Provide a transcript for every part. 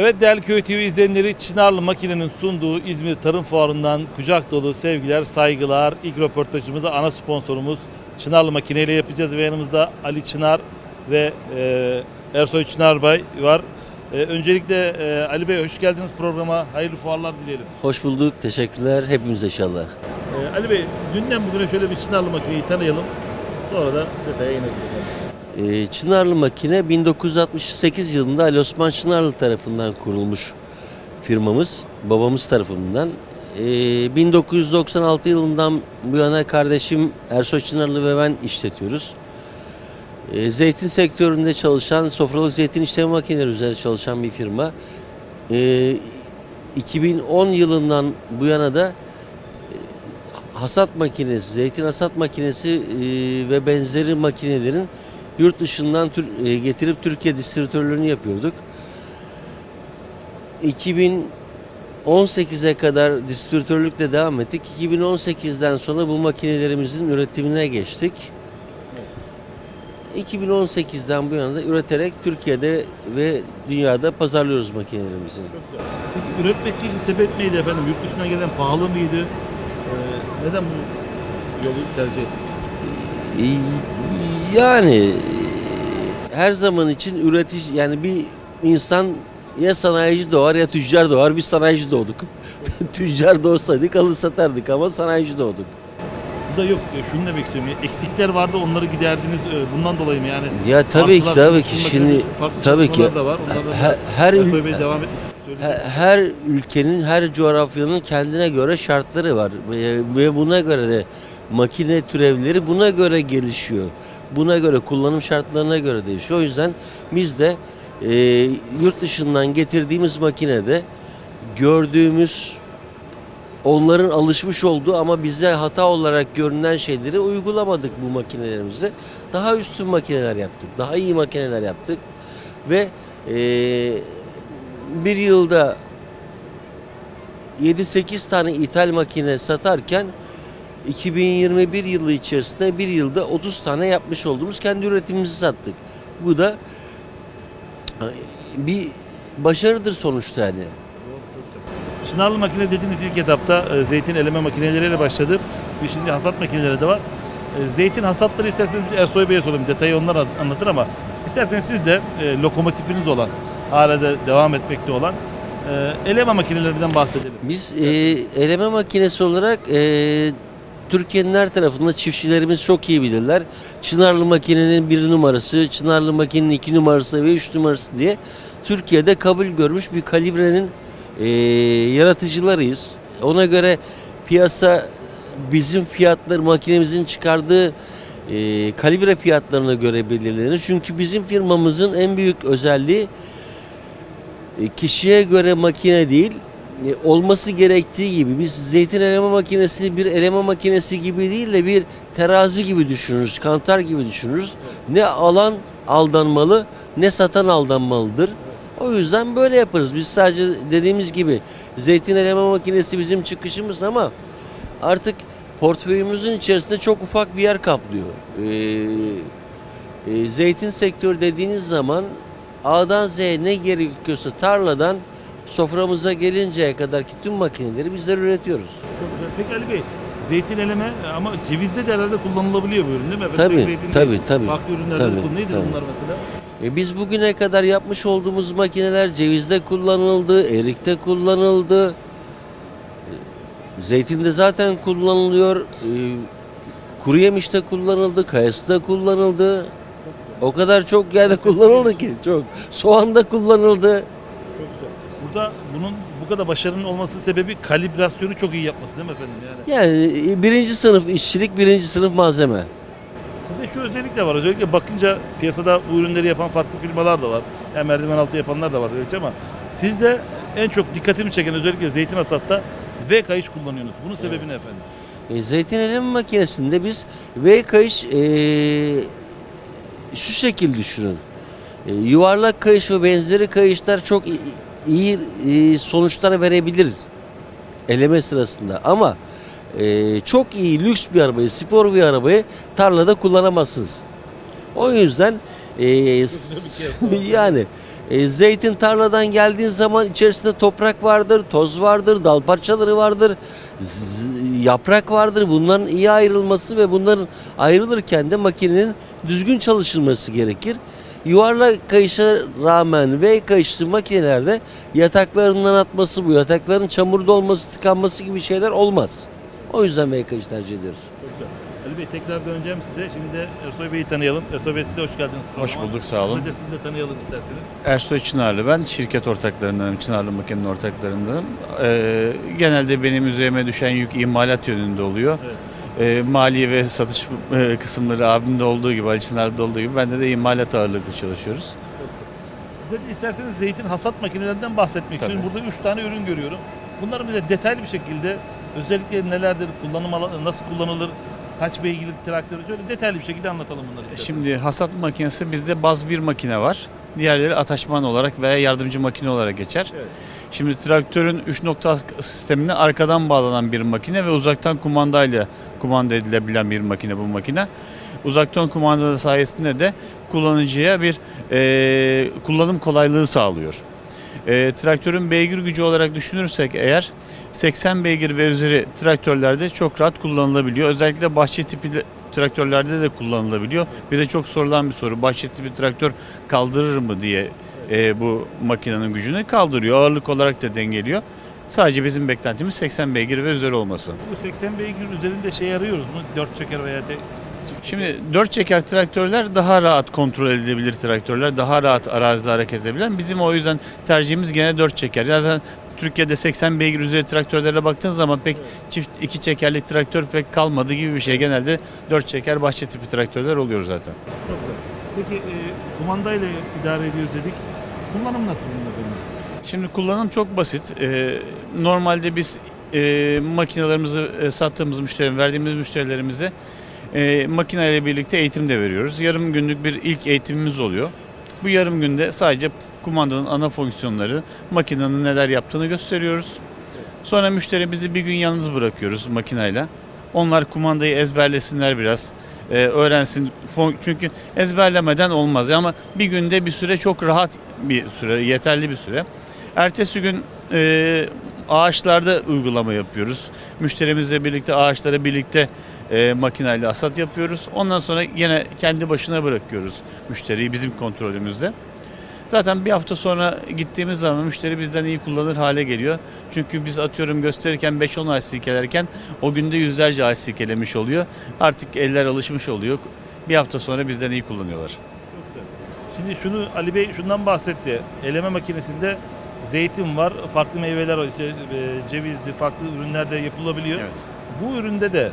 Evet değerli Köy TV izleyenleri Çınarlı Makine'nin sunduğu İzmir Tarım Fuarı'ndan kucak dolu sevgiler, saygılar. İlk röportajımızı ana sponsorumuz Çınarlı Makine ile yapacağız ve yanımızda Ali Çınar ve e, Ersoy Çınarbay var. E, öncelikle e, Ali Bey hoş geldiniz programa. Hayırlı fuarlar dileyelim. Hoş bulduk. Teşekkürler. Hepimiz inşallah. E, Ali Bey dünden bugüne şöyle bir Çınarlı Makine'yi tanıyalım. Sonra da detaya ineriz. Ee, Çınarlı Makine 1968 yılında Ali Osman Çınarlı tarafından kurulmuş firmamız. Babamız tarafından. Ee, 1996 yılından bu yana kardeşim Ersoy Çınarlı ve ben işletiyoruz. Ee, zeytin sektöründe çalışan, sofralık zeytin işleme makineleri üzerine çalışan bir firma. Ee, 2010 yılından bu yana da hasat makinesi, zeytin hasat makinesi e, ve benzeri makinelerin yurt dışından e, getirip Türkiye distribütörlüğünü yapıyorduk. 2018'e kadar distribütörlükle devam ettik. 2018'den sonra bu makinelerimizin üretimine geçtik. 2018'den bu yana da üreterek Türkiye'de ve dünyada pazarlıyoruz makinelerimizi. Peki üretmekteki sebep neydi efendim? Yurt dışından gelen pahalı mıydı? E, neden bu yolu tercih ettik? Yani e, her zaman için üretici yani bir insan ya sanayici doğar ya tüccar doğar. Biz sanayici doğduk. tüccar doğsaydık alır satardık ama sanayici doğduk. Bu da yok. Şunu demek istiyorum. ya, Eksikler vardı onları giderdiniz. e, Bundan dolayı mı yani? Ya tabii ki tabii ki şimdi tabii ki da var. Her, her, devam her ülkenin her coğrafyanın kendine göre şartları var ve buna göre de makine türevleri buna göre gelişiyor. Buna göre kullanım şartlarına göre değişiyor. O yüzden biz de e, yurt dışından getirdiğimiz makinede gördüğümüz onların alışmış olduğu ama bize hata olarak görünen şeyleri uygulamadık bu makinelerimize. Daha üstün makineler yaptık. Daha iyi makineler yaptık. Ve e, bir yılda 7-8 tane ithal makine satarken 2021 yılı içerisinde bir yılda 30 tane yapmış olduğumuz kendi üretimimizi sattık. Bu da e, bir başarıdır sonuçta yani. Çınarlı makine dediğiniz ilk etapta e, zeytin eleme makineleriyle başladı. Şimdi hasat makineleri de var. E, Zeytin hasatları isterseniz biz Ersoy Bey'e soralım. Detayı onlar an- anlatır ama isterseniz siz de e, lokomotifiniz olan, hala da devam etmekte olan e, eleme makinelerinden bahsedelim. Biz e, eleme makinesi olarak e, Türkiye'nin her tarafında çiftçilerimiz çok iyi bilirler. Çınarlı makinenin bir numarası, Çınarlı makinenin iki numarası ve üç numarası diye Türkiye'de kabul görmüş bir kalibrenin e, yaratıcılarıyız. Ona göre piyasa bizim fiyatlar makinemizin çıkardığı e, kalibre fiyatlarına göre belirlenir. Çünkü bizim firmamızın en büyük özelliği e, kişiye göre makine değil, olması gerektiği gibi biz zeytin eleme makinesi bir eleme makinesi gibi değil de bir terazi gibi düşünürüz, kantar gibi düşünürüz. Ne alan aldanmalı ne satan aldanmalıdır. O yüzden böyle yaparız. Biz sadece dediğimiz gibi zeytin eleme makinesi bizim çıkışımız ama artık portföyümüzün içerisinde çok ufak bir yer kaplıyor. Ee, e, zeytin sektörü dediğiniz zaman A'dan Z'ye ne gerekiyorsa tarladan soframıza gelinceye kadar ki tüm makineleri bizler üretiyoruz. Çok güzel. Peki Ali Bey, zeytin eleme ama cevizde de herhalde kullanılabiliyor bu ürün değil mi? efendim? Tabii, zeytin tabii, değil. tabii. Farklı ürünlerde de Tabii, kullanılıyor. Neydi tabii. bunlar mesela? E biz bugüne kadar yapmış olduğumuz makineler cevizde kullanıldı, erikte kullanıldı. E, Zeytinde zaten kullanılıyor. e, Kuru yemişte kullanıldı, kayasıda kullanıldı. O kadar çok yerde kullanıldı ki çok. Soğanda kullanıldı. Burada bunun bu kadar başarının olması sebebi kalibrasyonu çok iyi yapması değil mi efendim? Yani Yani e, birinci sınıf işçilik, birinci sınıf malzeme. Sizde şu özellik de var. Özellikle bakınca piyasada bu ürünleri yapan farklı firmalar da var. Yani merdiven altı yapanlar da var gerçi ama sizde en çok dikkatimi çeken özellikle zeytin hasatta V kayış kullanıyorsunuz. Bunun sebebi ne efendim? E, zeytin eleme makinesinde biz V kayış e, şu şekil düşünün. E, yuvarlak kayış ve benzeri kayışlar çok iyi e, sonuçlar verebilir eleme sırasında ama e, çok iyi lüks bir arabayı, spor bir arabayı tarlada kullanamazsınız. O yüzden e, yani E, zeytin tarladan geldiğin zaman içerisinde toprak vardır, toz vardır, dal parçaları vardır, yaprak vardır. Bunların iyi ayrılması ve bunların ayrılırken de makinenin düzgün çalışılması gerekir. Yuvarlak kayışa rağmen V kayışlı makinelerde yataklarından atması, bu yatakların çamurda olması, tıkanması gibi şeyler olmaz. O yüzden V kayış tercih ediyoruz. Çok güzel. Ali Bey tekrar döneceğim size. Şimdi de Ersoy Bey'i tanıyalım. Ersoy Bey siz de hoş geldiniz. Hoş programa. bulduk, sağ olun. Kısaca sizi de tanıyalım isterseniz. Ersoy Çınarlı ben. Şirket ortaklarındanım. Çınarlı Makine'nin ortaklarındanım. Ee, genelde benim üzerime düşen yük imalat yönünde oluyor. Evet. Ee, mali ve satış e, kısımları abimde olduğu gibi, Ali Çınar'da olduğu gibi bende de imalat ağırlıklı çalışıyoruz. Size de isterseniz zeytin hasat makinelerinden bahsetmek Tabii. istiyorum. Burada 3 tane ürün görüyorum. Bunları bize detaylı bir şekilde özellikleri nelerdir, kullanım alanı nasıl kullanılır, kaç beygirlik traktörü şöyle detaylı bir şekilde anlatalım bunları isterseniz. Şimdi hasat makinesi bizde baz bir makine var. Diğerleri ataşman olarak veya yardımcı makine olarak geçer. Evet. Şimdi traktörün 3 nokta sistemine arkadan bağlanan bir makine ve uzaktan kumandayla kumanda edilebilen bir makine bu makine. Uzaktan kumanda sayesinde de kullanıcıya bir eee, kullanım kolaylığı sağlıyor. Eee, traktörün beygir gücü olarak düşünürsek eğer 80 beygir ve üzeri traktörlerde çok rahat kullanılabiliyor. Özellikle bahçe tipi traktörlerde de kullanılabiliyor. Bir de çok sorulan bir soru. Bahçe tipi traktör kaldırır mı diye e, bu makinenin gücünü kaldırıyor. Ağırlık olarak da dengeliyor. Sadece bizim beklentimiz 80 beygir ve üzeri olması. Bu 80 beygir üzerinde şey arıyoruz mu? 4 çeker veya tek Şimdi dört çeker traktörler daha rahat kontrol edilebilir traktörler. Daha rahat arazide hareket edebilen. Bizim o yüzden tercihimiz gene dört çeker. Zaten Türkiye'de 80 beygir üzeri traktörlere baktığınız zaman pek çift iki çekerlik traktör pek kalmadı gibi bir şey. Genelde dört çeker bahçe tipi traktörler oluyor zaten. Çok güzel. Peki e, kumandayla idare ediyoruz dedik. Kullanım nasıl bunun efendim? Şimdi kullanım çok basit. Ee, normalde biz e, makinelerimizi e, sattığımız müşteri, verdiğimiz müşterilerimize e, makineyle birlikte eğitim de veriyoruz. Yarım günlük bir ilk eğitimimiz oluyor. Bu yarım günde sadece kumandanın ana fonksiyonları, makinenin neler yaptığını gösteriyoruz. Sonra müşterimizi bir gün yalnız bırakıyoruz makineyle. Onlar kumandayı ezberlesinler biraz. e, öğrensin. Çünkü ezberlemeden olmaz. Ama bir günde bir süre çok rahat bir süre, yeterli bir süre. Ertesi gün e, ağaçlarda uygulama yapıyoruz. Müşterimizle birlikte ağaçlara birlikte e, makineyle hasat yapıyoruz. Ondan sonra yine kendi başına bırakıyoruz müşteriyi bizim kontrolümüzde. Zaten bir hafta sonra gittiğimiz zaman müşteri bizden iyi kullanır hale geliyor. Çünkü biz atıyorum gösterirken 5-10 ağaç silkelerken o günde yüzlerce ağaç silkelemiş oluyor. Artık eller alışmış oluyor. Bir hafta sonra bizden iyi kullanıyorlar. Şimdi şunu Ali Bey şundan bahsetti. Eleme makinesinde zeytin var, farklı meyveler, var, işte, e, cevizli, farklı ürünler de yapılabiliyor. Evet. Bu üründe de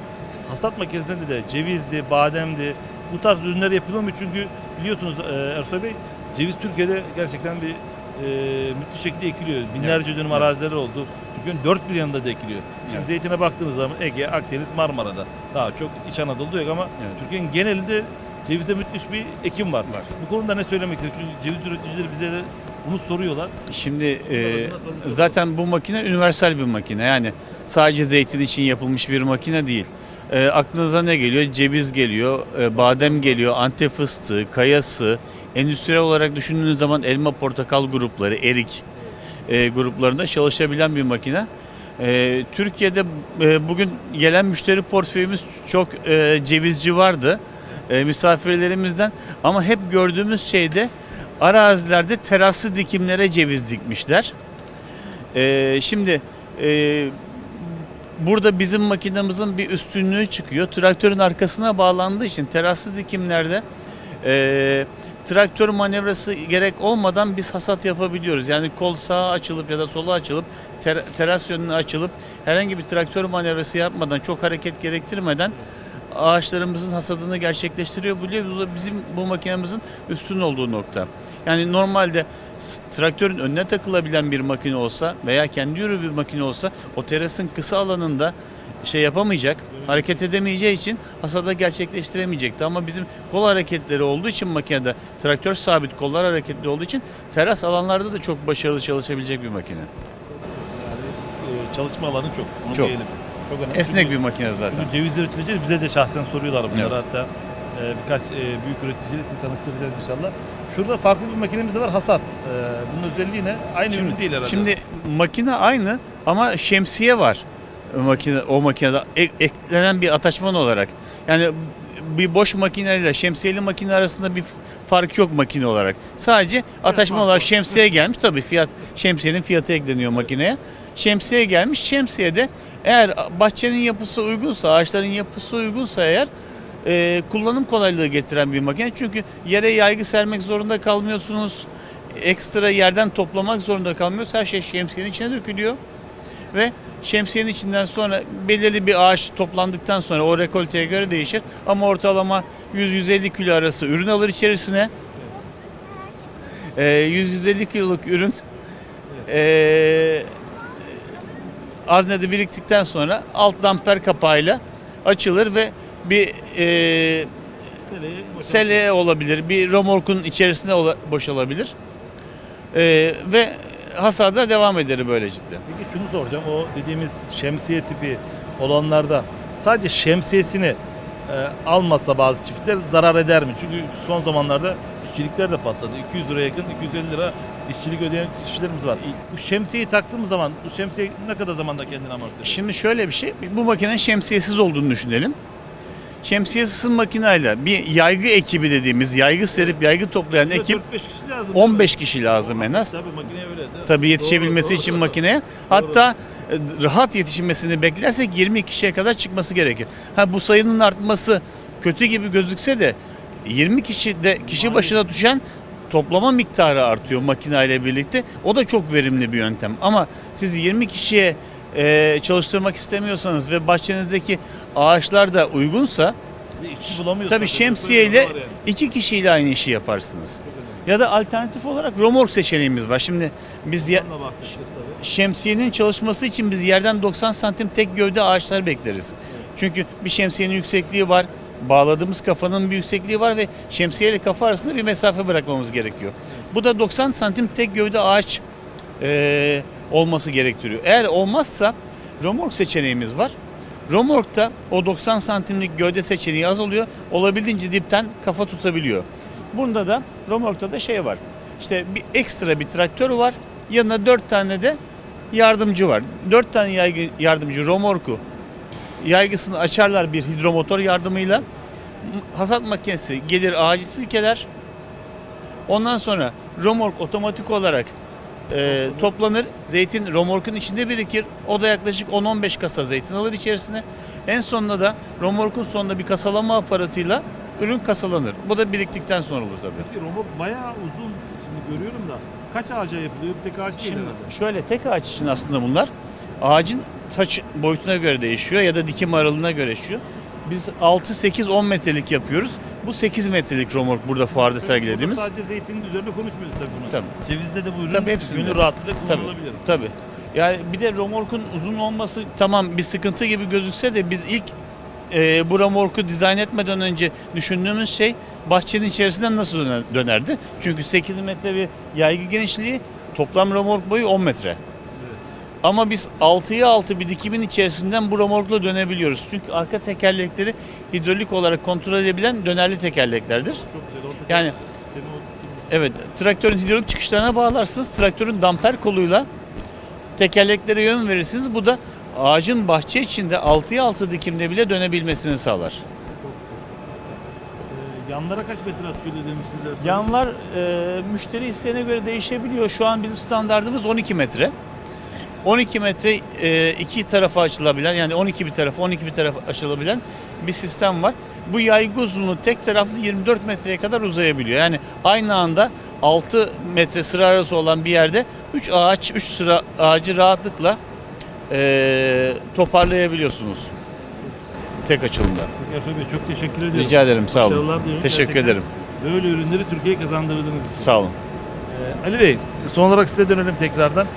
hasat makinesinde de cevizli, bademli bu tarz ürünler yapılıyor mu? Çünkü biliyorsunuz e, Ersoy Bey ceviz Türkiye'de gerçekten bir e, müthiş şekilde ekiliyor. Binlerce dönüm Evet. arazileri oldu. Türkiye'nin dört bir yanında da ekiliyor. Şimdi Evet. zeytine baktığınız zaman Ege, Akdeniz, Marmara'da daha çok İç Anadolu'da yok ama Evet. Türkiye'nin genelinde cevize müthiş bir ekim var. Var. Bu konuda ne söylemek istiyorsun? Çünkü ceviz üreticileri bize de bunu soruyorlar. Şimdi e, zaten bu makine universal bir makine. Yani sadece zeytin için yapılmış bir makine değil. E, aklınıza ne geliyor? Ceviz geliyor, e, badem geliyor, antep fıstığı, kayası. Endüstriyel olarak düşündüğünüz zaman elma, portakal grupları, erik e, gruplarında çalışabilen bir makine. E, Türkiye'de e, bugün gelen müşteri portföyümüz çok e, cevizci vardı e, misafirlerimizden ama hep gördüğümüz şeyde arazilerde teraslı dikimlere ceviz dikmişler. E, şimdi e, burada bizim makinemizin bir üstünlüğü çıkıyor. Traktörün arkasına bağlandığı için teraslı dikimlerde e, traktör manevrası gerek olmadan biz hasat yapabiliyoruz. Yani kol sağa açılıp ya da sola açılıp ter- teras yönüne açılıp herhangi bir traktör manevrası yapmadan çok hareket gerektirmeden ağaçlarımızın hasadını gerçekleştiriyor. Bu bizim bu makinemizin üstün olduğu nokta. Yani normalde traktörün önüne takılabilen bir makine olsa veya kendi yürü bir makine olsa o terasın kısa alanında şey yapamayacak, hareket edemeyeceği için hasada gerçekleştiremeyecekti. Ama bizim kol hareketleri olduğu için makinede traktör sabit kollar hareketli olduğu için teras alanlarda da çok başarılı çalışabilecek bir makine. Yani e, çalışma alanı çok. Onu Çok. diyelim. Çok önemli. Esnek bir makine zaten. Çünkü ceviz üreticileri bize de şahsen soruyorlar bunları. Evet. Hatta e, birkaç e, büyük üreticiyle sizi tanıştıracağız inşallah. Şurada farklı bir makinemiz de var hasat. Ee, bunun özelliği ne? Aynı ürün değil herhalde. Şimdi makine aynı ama şemsiye var makine o makinede ek- eklenen bir ataçman olarak. Yani bir boş makineyle şemsiyeli makine arasında bir fark yok makine olarak. Sadece fark olarak şemsiye gelmiş. Tabii fiyat şemsiyenin fiyatı ekleniyor makineye. Şemsiye gelmiş. Şemsiyede eğer bahçenin yapısı uygunsa, ağaçların yapısı uygunsa eğer e, kullanım kolaylığı getiren bir makine. Çünkü yere yaygı sermek zorunda kalmıyorsunuz. Ekstra yerden toplamak zorunda kalmıyoruz. Her şey şemsiyenin içine dökülüyor. Ve şemsiyenin içinden sonra belirli bir ağaç toplandıktan sonra o rekolteye göre değişir. Ama ortalama 100-150 kilo arası ürün alır içerisine. Ee, 100-150 kiloluk ürün ee, aznede biriktikten sonra alt damper kapağıyla açılır ve bir boşalt- sele olabilir, bir romorkun içerisine ola- boşalabilir. Ee, ve hasada devam eder böylelikle. Peki şunu soracağım. O dediğimiz şemsiye tipi olanlarda sadece şemsiyesini e, almasa bazı çiftler zarar eder mi? Çünkü son zamanlarda işçilikler de patladı. 200 liraya yakın 250 lira işçilik ödeyen çiftçilerimiz var. Bu şemsiyeyi taktığımız zaman bu şemsiye ne kadar zamanda kendini amorti ediyor? Şimdi şöyle bir şey, bu makinenin şemsiyesiz olduğunu düşünelim. Şemsiyesiz makineyle bir yaygı ekibi dediğimiz, yaygı serip yaygı toplayan ekip 4-5 kişi lazım. 15 kişi lazım en az. Tabii makineye öyle. değil mi? Tabii yetişebilmesi Doğru, için doğru, makineye. Hatta e, rahat yetişmesini beklersek 20 kişiye kadar çıkması gerekir. Ha bu sayının artması kötü gibi gözükse de 20 kişi de kişi başına düşen toplama miktarı artıyor makineyle birlikte. O da çok verimli bir yöntem. Ama siz 20 kişiye e, çalıştırmak istemiyorsanız ve bahçenizdeki ağaçlar da uygunsa işçi bulamıyorsun. tabii şemsiyeyle iki kişiyle aynı işi yaparsınız. Ya da alternatif olarak romork seçeneğimiz var. Şimdi biz ya, bahsedeceğiz tabii. şemsiyenin çalışması için biz yerden 90 santim tek gövde ağaçlar bekleriz. Çünkü bir şemsiyenin yüksekliği var, bağladığımız kafanın bir yüksekliği var ve şemsiye ile kafa arasında bir mesafe bırakmamız gerekiyor. Bu da 90 santim tek gövde ağaç eee, olması gerektiriyor. Eğer olmazsa romork seçeneğimiz var. Romork'ta o 90 santimlik gövde seçeneği az oluyor. Olabildiğince dipten kafa tutabiliyor. Bunda da romorkta da şey var. İşte bir ekstra bir traktör var. Yanına 4 tane de yardımcı var. 4 tane yardımcı romorku yaygısını açarlar bir hidromotor yardımıyla. Hasat makinesi gelir ağacı silkeler. Ondan sonra romork otomatik olarak e, toplanır. Zeytin romorkun içinde birikir. O da yaklaşık 10-15 kasa zeytin alır içerisine. En sonunda da romorkun sonunda bir kasalama aparatıyla ürün kasalanır. Bu da biriktikten sonra olur tabii. Peki robot bayağı uzun. Şimdi görüyorum da kaç ağaca yapılıyor? Tek ağaç değil Şimdi herhalde. şöyle tek ağaç için aslında bunlar ağacın taç boyutuna göre değişiyor ya da dikim aralığına göre değişiyor. Biz 6 8 10 metrelik yapıyoruz. Bu 8 metrelik romork burada fuarda sergilediğimiz. Burada sadece zeytinin üzerine konuşmuyoruz tabii bunu. Tabii. Cevizde de bu ürün Tabii hepsinde. gönül rahatlığıyla Tabii. kullanılabilir. Tabii. Yani bir de romorkun uzun olması tamam bir sıkıntı gibi gözükse de biz ilk e, bu romorku dizayn etmeden önce düşündüğümüz şey bahçenin içerisinden nasıl döner- dönerdi? Çünkü 8 metre bir yaygı genişliği toplam romork boyu 10 metre. Ama biz 6'ya 6 bir dikimin içerisinden bu romorkla dönebiliyoruz. Çünkü arka tekerlekleri hidrolik olarak kontrol edebilen dönerli tekerleklerdir. Çok güzel. Orta Yani- Evet, traktörün hidrolik çıkışlarına bağlarsınız. Traktörün damper koluyla tekerleklere yön verirsiniz. Bu da ağacın bahçe içinde 6'ya 6 dikimde bile dönebilmesini sağlar. Ee, yanlara kaç metre atıyor demiştiniz? Yanlar e, müşteri isteğine göre değişebiliyor. Şu an bizim standartımız 12 metre. 12 metre e, iki tarafa açılabilen yani 12 bir tarafa 12 bir tarafa açılabilen bir sistem var. Bu yaygı uzunluğu tek taraflı 24 metreye kadar uzayabiliyor. Yani aynı anda 6 metre sıra arası olan bir yerde 3 ağaç 3 sıra ağacı rahatlıkla e, toparlayabiliyorsunuz. Tek açılımda. Ersoy Bey çok teşekkür ediyorum. Rica ederim sağ olun. Başarılar diliyorum. Teşekkür Gerçekten ederim. Böyle ürünleri Türkiye'ye kazandırdığınız için. Sağ olun. Ee, Ali Bey son olarak size dönelim tekrardan.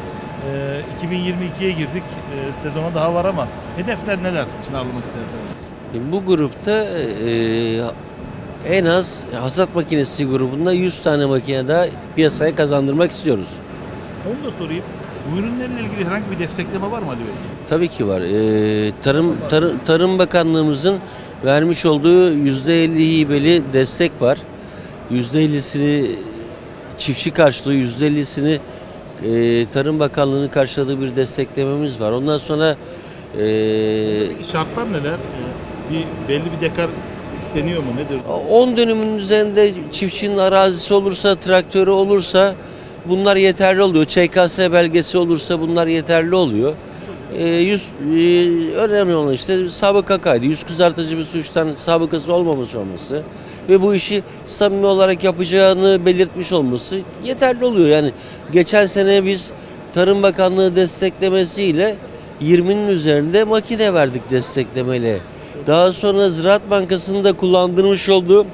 Ee, 2022'ye girdik. Ee, sezona daha var ama hedefler neler Çınarlı makinelerinde? Bu grupta e, en az hasat makinesi grubunda 100 tane makine daha piyasaya kazandırmak istiyoruz. Onu da sorayım. Bu ürünlerle ilgili herhangi bir destekleme var mı Ali Bey? Tabii ki var. E, Tarım, Tarım Tarım Bakanlığımızın vermiş olduğu %50 hibeli destek var. %50'sini çiftçi karşılığı %50'sini e, Tarım Bakanlığı'nın karşıladığı bir desteklememiz var. Ondan sonra e, Şartlar neler? Ee, Bir belli bir dekar isteniyor mu? Nedir? 10 dönümün üzerinde çiftçinin arazisi olursa, traktörü olursa bunlar yeterli oluyor. ÇKS belgesi olursa bunlar yeterli oluyor. Ee, yüz, e, önemli olan işte sabıka kaydı. Yüz kızartıcı bir suçtan sabıkası olmamış olması ve bu işi samimi olarak yapacağını belirtmiş olması yeterli oluyor. Yani geçen sene biz Tarım Bakanlığı desteklemesiyle 20'nin üzerinde makine verdik desteklemeyle. Daha sonra Ziraat Bankası'nın da kullandırmış olduğu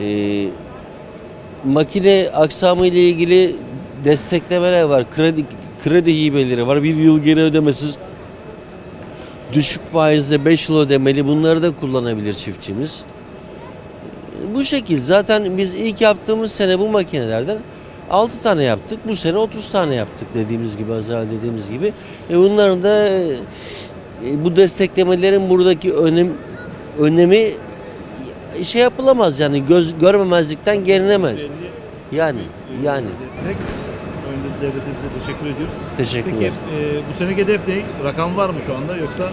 e, makine aksamı ile ilgili desteklemeler var. Kredi kredi hibeleri var. Bir yıl geri ödemesiz düşük faizle 5 yıl ödemeli. Bunları da kullanabilir çiftçimiz. Bu şekil. Zaten biz ilk yaptığımız sene bu makinelerden 6 tane yaptık. Bu sene 30 tane yaptık dediğimiz gibi az evvel dediğimiz gibi. E bunların da e, bu desteklemelerin buradaki önem önemi şey yapılamaz yani göz görmemezlikten gelinemez. Yani yani Destek. Önce devletimize teşekkür ediyoruz. teşekkürler. Peki e, bu seneki hedef ne? Rakam var mı şu anda yoksa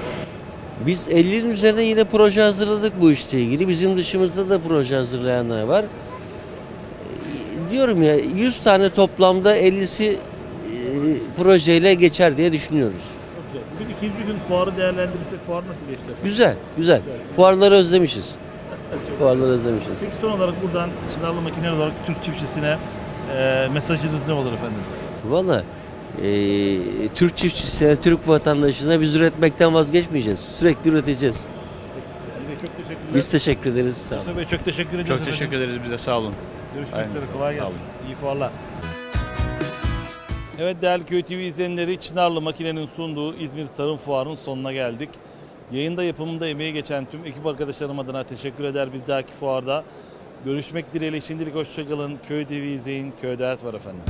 Biz 50'nin üzerine yine proje hazırladık bu işle ilgili. Bizim dışımızda da proje hazırlayanlar var. Ee, Diyorum ya 100 tane toplamda 50'si e, projeyle geçer diye düşünüyoruz. çok güzel. Bugün ikinci gün fuarı değerlendirirsek fuar nasıl geçti? Güzel, güzel. Fuarları özlemişiz. Fuarları özlemişiz. Peki son olarak buradan Çınarlı Makineler olarak Türk çiftçisine e, mesajınız ne olur efendim? Valla e, Türk çiftçisine, Türk vatandaşına biz üretmekten vazgeçmeyeceğiz. Sürekli üreteceğiz. Çok teşekkürler. Biz teşekkür ederiz. Sağ olun. Mustafa Bey çok teşekkür ediyoruz. Çok teşekkür ederiz bize sağ olun. Görüşmek Aynen, üzere. sağ- Kolay sağ gelsin. olun. İyi fuarlar. Evet değerli Köy TV izleyenleri Çınarlı Makine'nin sunduğu İzmir Tarım Fuarı'nın sonuna geldik. Yayında yapımında emeği geçen tüm ekip arkadaşlarım adına teşekkür eder. Bir dahaki fuarda görüşmek dileğiyle şimdilik hoşçakalın. Köy TV izleyin. Köyde hayat var efendim.